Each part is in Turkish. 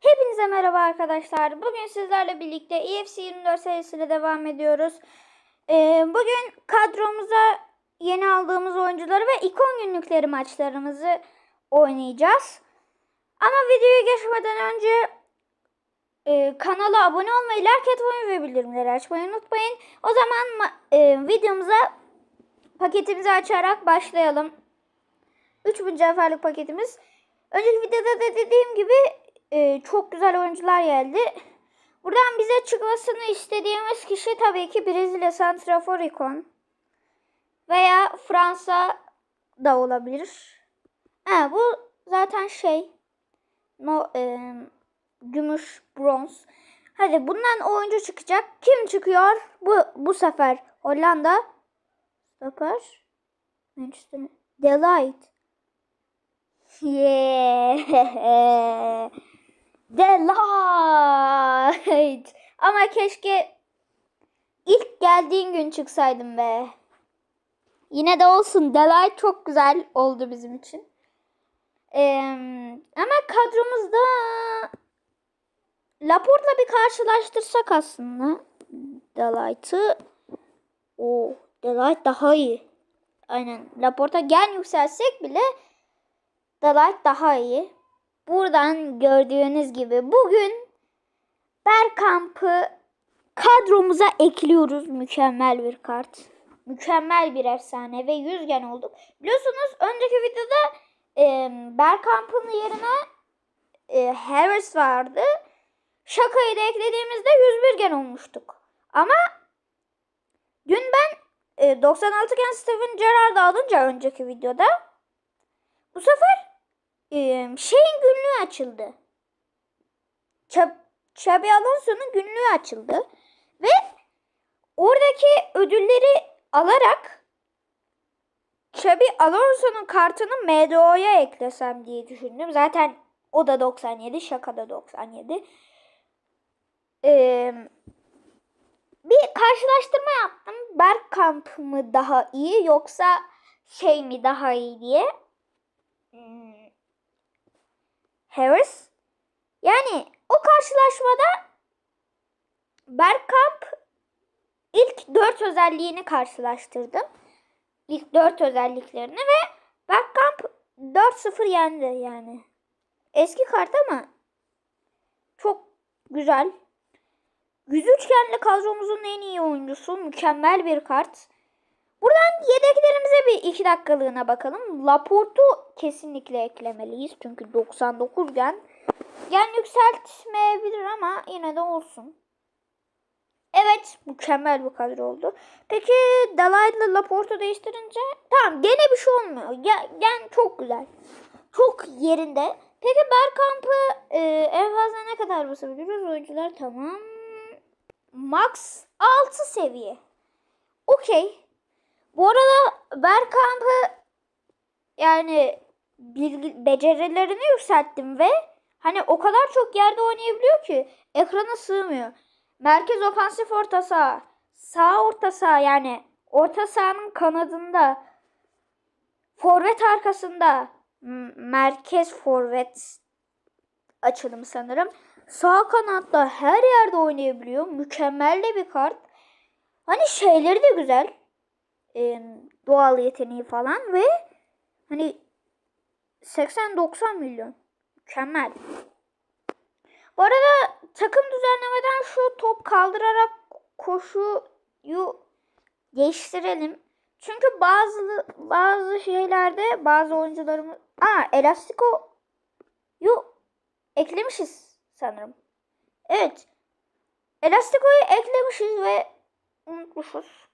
Hepinize merhaba arkadaşlar. Bugün sizlerle birlikte EFC 24 serisiyle devam ediyoruz. Ee, bugün kadromuza yeni aldığımız oyuncuları ve ikon günlükleri maçlarımızı oynayacağız. Ama videoya geçmeden önce e, kanala abone olmayı, like etmeyi ve bildirimleri açmayı unutmayın. O zaman ma- e, videomuza paketimizi açarak başlayalım. 3000 cevherlik paketimiz. Önceki videoda da dediğim gibi e, çok güzel oyuncular geldi. Buradan bize çıkmasını istediğimiz kişi tabii ki Brezilya Santrafor ikon. Veya Fransa da olabilir. Ha, bu zaten şey no, e, gümüş, bronz. Hadi bundan oyuncu çıkacak. Kim çıkıyor? Bu bu sefer Hollanda. Stoper. Manchester. Delight. Yeah. Delight. Ama keşke ilk geldiğin gün çıksaydım be. Yine de olsun. Delight çok güzel oldu bizim için. Ee, ama kadromuzda Laporte'la bir karşılaştırsak aslında Delight'ı o Delight daha iyi. Aynen. Laporte'a gen yükselsek bile Delight daha iyi. Buradan gördüğünüz gibi bugün Bergkamp'ı kadromuza ekliyoruz. Mükemmel bir kart. Mükemmel bir efsane ve yüzgen olduk. Biliyorsunuz önceki videoda e, Bergkamp'ın yerine e, Harris vardı. Şakayı da eklediğimizde 101 gen olmuştuk. Ama dün ben e, 96 gen Steven Gerrard'ı alınca önceki videoda bu sefer şeyin günlüğü açıldı. Çab Xabi Alonso'nun günlüğü açıldı. Ve oradaki ödülleri alarak Xabi Alonso'nun kartını MDO'ya eklesem diye düşündüm. Zaten o da 97, şaka da 97. Ee, bir karşılaştırma yaptım. Bergkamp mı daha iyi yoksa şey mi daha iyi diye. Hmm. Harris. Yani o karşılaşmada Bergkamp ilk dört özelliğini karşılaştırdım. İlk dört özelliklerini ve Bergkamp 4-0 yendi yani. Eski kart ama çok güzel. 103 genli kadromuzun en iyi oyuncusu. Mükemmel bir kart. Buradan yedeklerimize bir 2 dakikalığına bakalım. Laporte'u kesinlikle eklemeliyiz. Çünkü 99 gen. Gen yükseltmeyebilir ama yine de olsun. Evet mükemmel bir kadro oldu. Peki Dalay'la Laporte'u değiştirince tamam gene bir şey olmuyor. Gen, gen çok güzel. Çok yerinde. Peki Bergkamp'ı e, en fazla ne kadar basabiliriz? Oyuncular tamam. Max 6 seviye. Okey. Bu arada Bergkamp'ı yani becerilerini yükselttim ve hani o kadar çok yerde oynayabiliyor ki ekrana sığmıyor. Merkez ofansif orta saha, sağ orta saha yani orta sahanın kanadında, forvet arkasında, merkez forvet açılım sanırım. Sağ kanatta her yerde oynayabiliyor. Mükemmel de bir kart. Hani şeyleri de güzel. Ee, doğal yeteneği falan ve hani 80-90 milyon. Mükemmel. Bu arada takım düzenlemeden şu top kaldırarak koşuyu değiştirelim. Çünkü bazı bazı şeylerde bazı oyuncularımız Aa Elastiko'yu eklemişiz sanırım. Evet. Elastiko'yu eklemişiz ve unutmuşuz.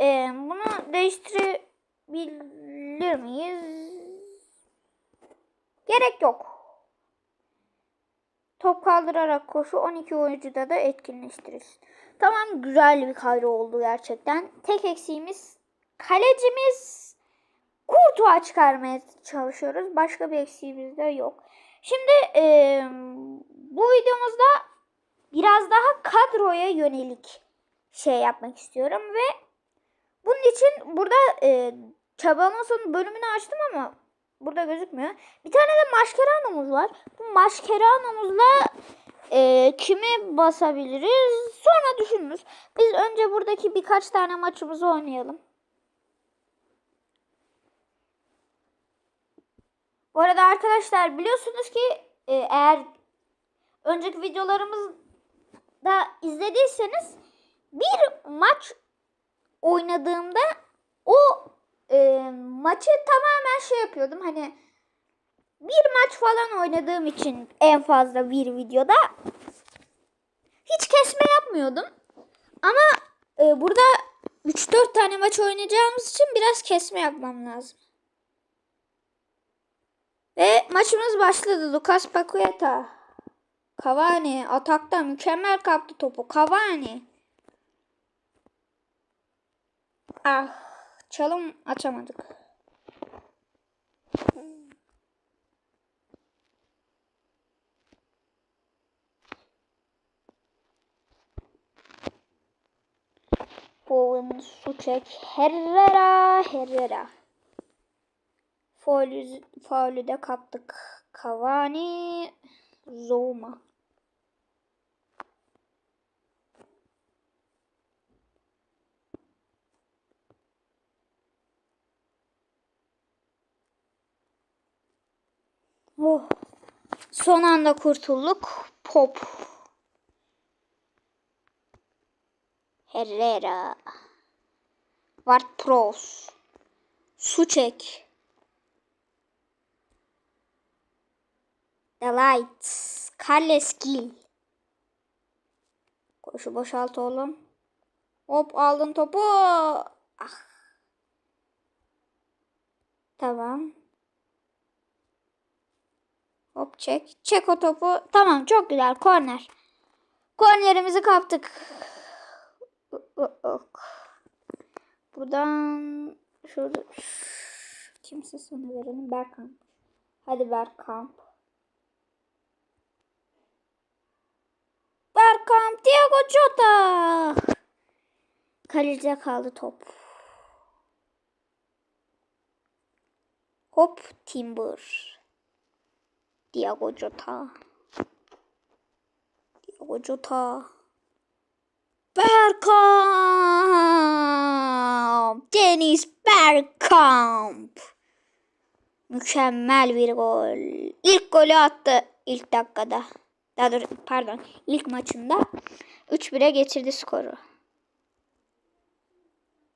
Ee, bunu değiştirebilir miyiz? Gerek yok. Top kaldırarak koşu 12 oyuncuda da etkinleştiririz. Tamam güzel bir kadro oldu gerçekten. Tek eksiğimiz kalecimiz Kurtuğa çıkarmaya çalışıyoruz. Başka bir eksiğimiz de yok. Şimdi e, bu videomuzda biraz daha kadroya yönelik şey yapmak istiyorum ve bunun için burada e, Çabalonson'un bölümünü açtım ama burada gözükmüyor. Bir tane de Mascherano'muz var. Bu Mascherano'muzla e, kimi basabiliriz? Sonra düşünürüz. Biz önce buradaki birkaç tane maçımızı oynayalım. Bu arada arkadaşlar biliyorsunuz ki e, eğer önceki videolarımızda izlediyseniz bir maç oynadığımda o e, maçı tamamen şey yapıyordum hani bir maç falan oynadığım için en fazla bir videoda hiç kesme yapmıyordum. Ama e, burada 3-4 tane maç oynayacağımız için biraz kesme yapmam lazım. Ve maçımız başladı. Lucas Paqueta. Cavani atakta mükemmel kaptı topu. Cavani. Ah, çalım açamadık. Bowen, Suçek, Herrera, Herrera. Faulü, faulü de kaptık. Cavani, Zouma. Son anda kurtulduk. Pop. Herrera. Ward Pros. Suçek. Delight. Kaleskil. Koşu boşalt oğlum. Hop aldın topu. Ah. Tamam. Hop çek. Çek o topu. Tamam çok güzel. Korner. Kornerimizi kaptık. Buradan şurada kimse sana verelim. Berkamp. Hadi Berkamp. Berkamp. Diego Jota. Kalecide kaldı top. Hop Timber. Diego Jota. Diego Jota. Bergkamp. Deniz Bergkamp. Mükemmel bir gol. İlk golü attı ilk dakikada. Daha doğrusu pardon ilk maçında 3-1'e getirdi skoru.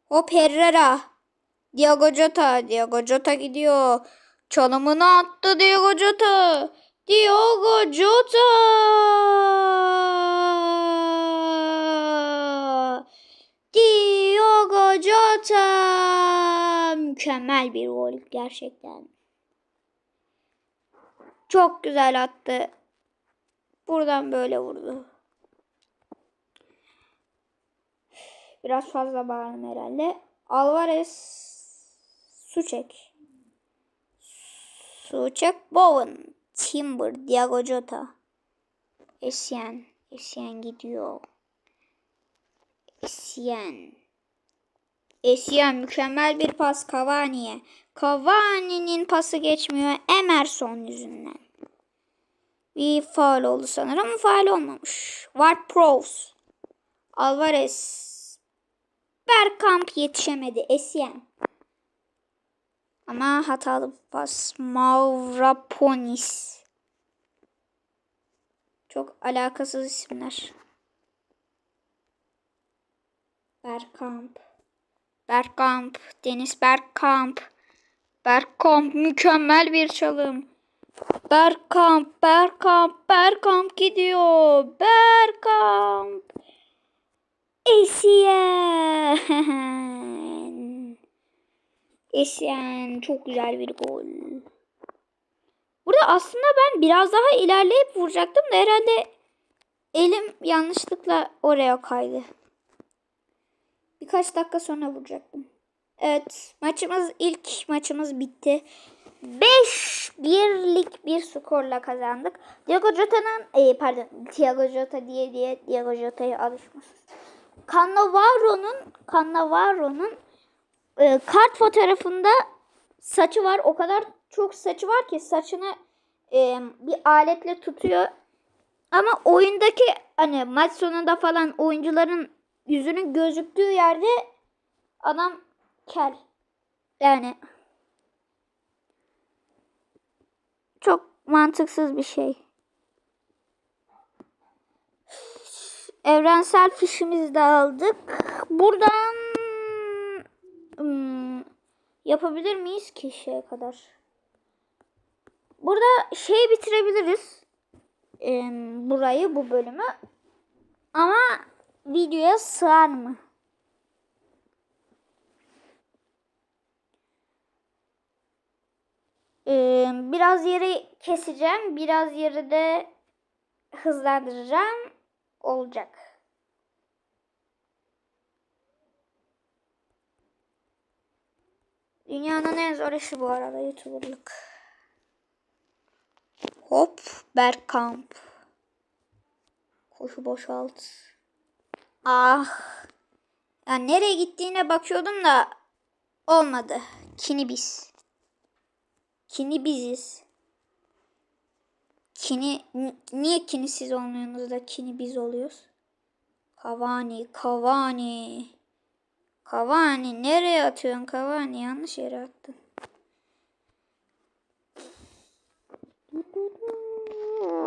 Hop Herrera. Diego Jota. Diego Jota gidiyor. Çalımını attı Diego Jota. Diogo Jota. Diogo Jota. Mükemmel bir gol gerçekten. Çok güzel attı. Buradan böyle vurdu. Biraz fazla bağırdım herhalde. Alvarez Suçek. Suçek Bowen. Timber. Diego Jota. Essien. Essien gidiyor. Essien. Essien mükemmel bir pas Cavani'ye. Cavani'nin pası geçmiyor Emerson yüzünden. Bir faul oldu sanırım. Faul olmamış. Ward Prowse. Alvarez. Bergkamp yetişemedi. Essien. Ama hatalı pas. Mavraponis. Çok alakasız isimler. Bergkamp. Bergkamp. Deniz Bergkamp. Bergkamp mükemmel bir çalım. Bergkamp, Bergkamp, Bergkamp gidiyor. Bergkamp. Essien. Essien çok güzel bir gol. Burada aslında ben biraz daha ilerleyip vuracaktım da herhalde elim yanlışlıkla oraya kaydı. Birkaç dakika sonra vuracaktım. Evet maçımız ilk maçımız bitti. 5 birlik bir skorla kazandık. Diego Jota'nın e, pardon Diego Jota diye diye Diego Jota'ya alışmışız. Cannavaro'nun Cannavaro'nun e, kart fotoğrafında saçı var. O kadar çok saçı var ki saçını e, bir aletle tutuyor. Ama oyundaki hani maç sonunda falan oyuncuların yüzünün gözüktüğü yerde adam kel. Yani çok mantıksız bir şey. Evrensel fişimizi de aldık. Buradan hmm, yapabilir miyiz ki şeye kadar? Burada şey bitirebiliriz. Ee, burayı bu bölümü. Ama videoya sığar mı? Ee, biraz yeri keseceğim. Biraz yeri de hızlandıracağım. Olacak. Dünyanın en zor işi bu arada YouTuber'lık. Hop Bergkamp. Koşu boşalt. Ah. Ya nereye gittiğine bakıyordum da olmadı. Kini biz. Kini biziz. Kini ni- niye kini siz olmuyorsunuz da kini biz oluyoruz? Cavani, Cavani. Cavani nereye atıyorsun Cavani? Yanlış yere attın.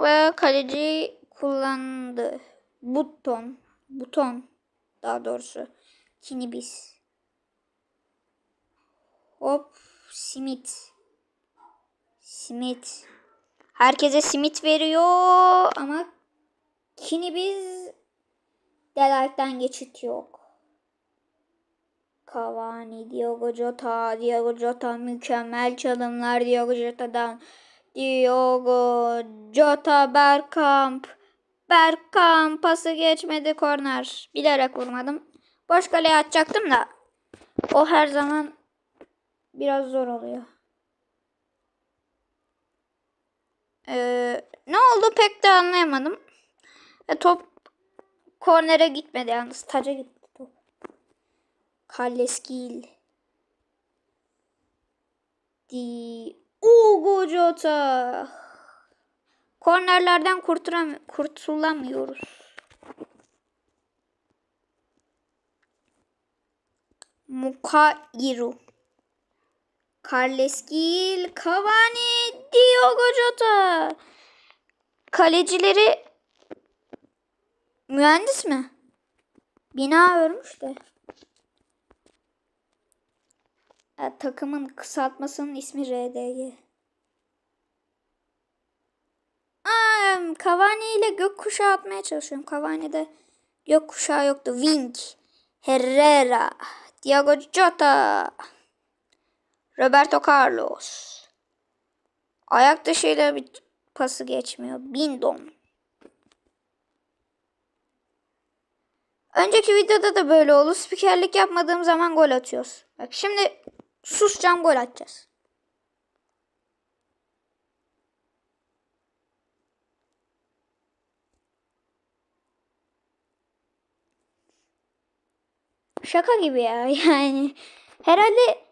Ve kaleci kullandı. Buton. Buton. Daha doğrusu. Kinibis. Hop. Simit. Simit. Herkese simit veriyor ama Kinibis Delight'tan geçit yok. Cavani, Diogo Jota, Diogo Jota mükemmel çalımlar Diogo Jota'dan. Diogo Jota Bergkamp. Bergkamp pası geçmedi korner. Bilerek vurmadım. Boş kaleye atacaktım da o her zaman biraz zor oluyor. Ee, ne oldu pek de anlayamadım. E, top kornere gitmedi yalnız. Taca gitti. Kalleskil. Di Ugo Jota. Kornerlerden kurtulam kurtulamıyoruz. Mukairu. Karleskil, Cavani, Diogo Jota. Kalecileri mühendis mi? Bina örmüş de. Ya, takımın kısaltmasının ismi RDG. Aa, Cavani ile gökkuşağı atmaya çalışıyorum. Cavani'de gökkuşağı yoktu. Wing, Herrera, Diego Jota, Roberto Carlos. Ayak dışıyla bir pası geçmiyor. Bindon. Önceki videoda da böyle oldu. Spikerlik yapmadığım zaman gol atıyoruz. Bak şimdi susacağım gol atacağız. Şaka gibi ya yani. Herhalde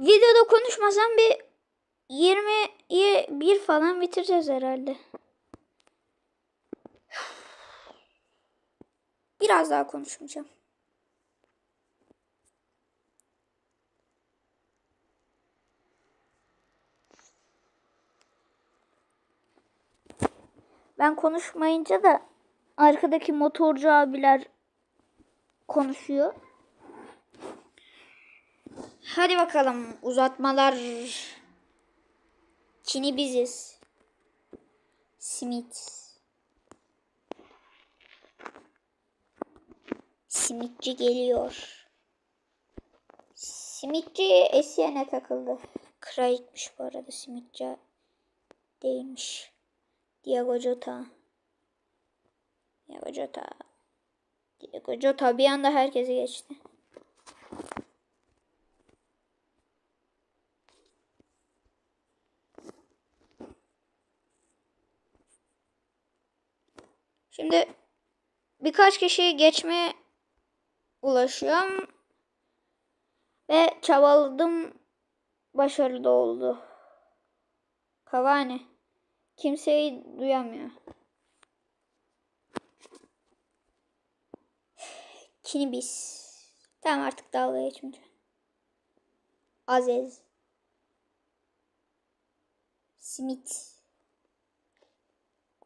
videoda konuşmasam bir 21 falan bitireceğiz herhalde. Biraz daha konuşmayacağım. Ben konuşmayınca da arkadaki motorcu abiler konuşuyor. Hadi bakalım uzatmalar. Çin'i biziz. Simit. Simitçi geliyor. Simitçi Esiyen'e takıldı. Krait'miş bu arada simitçi değilmiş. Diego Jota. Diego Jota. Diego Jota bir anda herkesi geçti. Şimdi birkaç kişiyi geçmeye ulaşıyorum. Ve çabaladım. Başarılı oldu. Cavani. Kimseyi duyamıyor. Kinibis. Tamam artık dalga geçmeyeceğim. Aziz. Smith.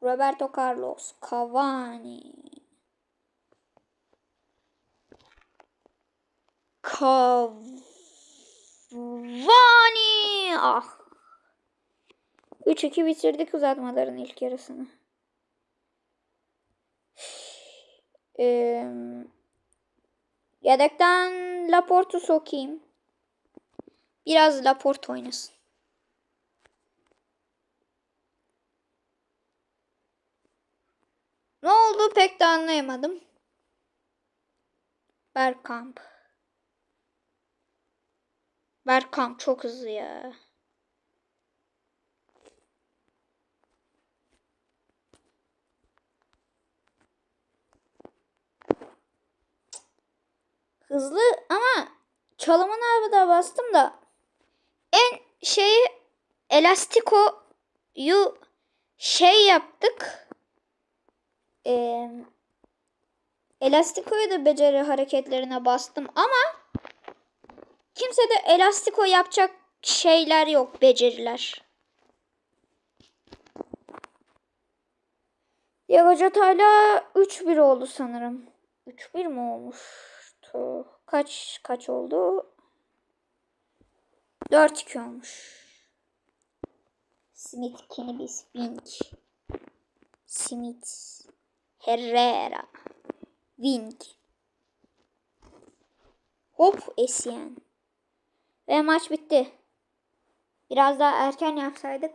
Roberto Carlos. Cavani. Cavani. Ah. 3-2 bitirdik uzatmaların ilk yarısını. Ee, yedekten Laporte'u sokayım. Biraz Laporte oynasın. Ne oldu pek de anlayamadım. Bergkamp. Bergkamp çok hızlı ya. Hızlı ama çalımına da bastım da en şeyi elastikoyu şey yaptık. Ee, elastikoyu da beceri hareketlerine bastım ama kimse de elastiko yapacak şeyler yok beceriler. Diego Jota'yla 3-1 oldu sanırım. 3-1 mi Kaç kaç oldu? 4-2 olmuş. Smith, Kinibis, Wink. Smith, Herrera, Wink. Hop Essien. Ve maç bitti. Biraz daha erken yapsaydık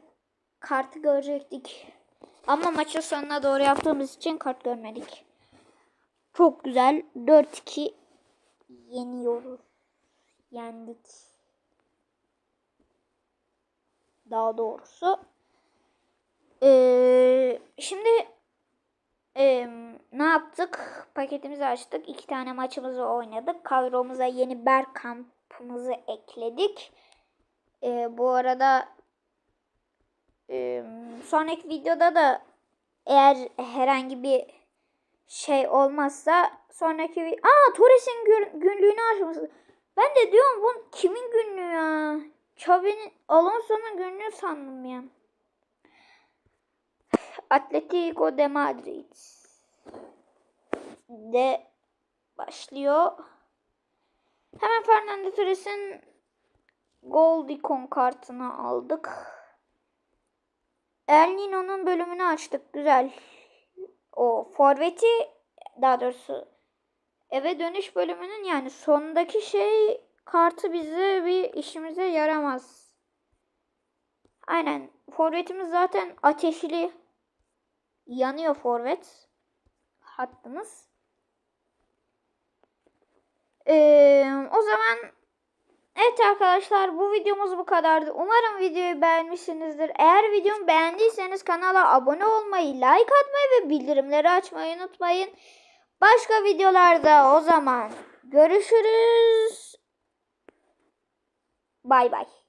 kartı görecektik. Ama maçın sonuna doğru yaptığımız için kart görmedik. Çok güzel. 4-2 yeniyoruz. Yendik. Daha doğrusu. Ee, şimdi ee, ne yaptık? Paketimizi açtık. İki tane maçımızı oynadık. Kadromuza yeni Bergkamp'ımızı ekledik. Ee, bu arada ee, sonraki videoda da eğer herhangi bir şey olmazsa sonraki vi- Aa Torres'in gün- günlüğünü açmışız. Ben de diyorum bu kimin günlüğü ya? Xavi'nin Alonso'nun günlüğü sandım ya. Atletico de Madrid de başlıyor. Hemen Fernando Torres'in Gold Icon kartını aldık. El Nino'nun bölümünü açtık. Güzel. O forveti daha doğrusu eve dönüş bölümünün yani sondaki şey kartı bize bir işimize yaramaz. Aynen. Forvetimiz zaten ateşli. Yanıyor forvet. Hattımız. Ee, o zaman Evet arkadaşlar bu videomuz bu kadardı. Umarım videoyu beğenmişsinizdir. Eğer videomu beğendiyseniz kanala abone olmayı, like atmayı ve bildirimleri açmayı unutmayın. Başka videolarda o zaman görüşürüz. Bay bay.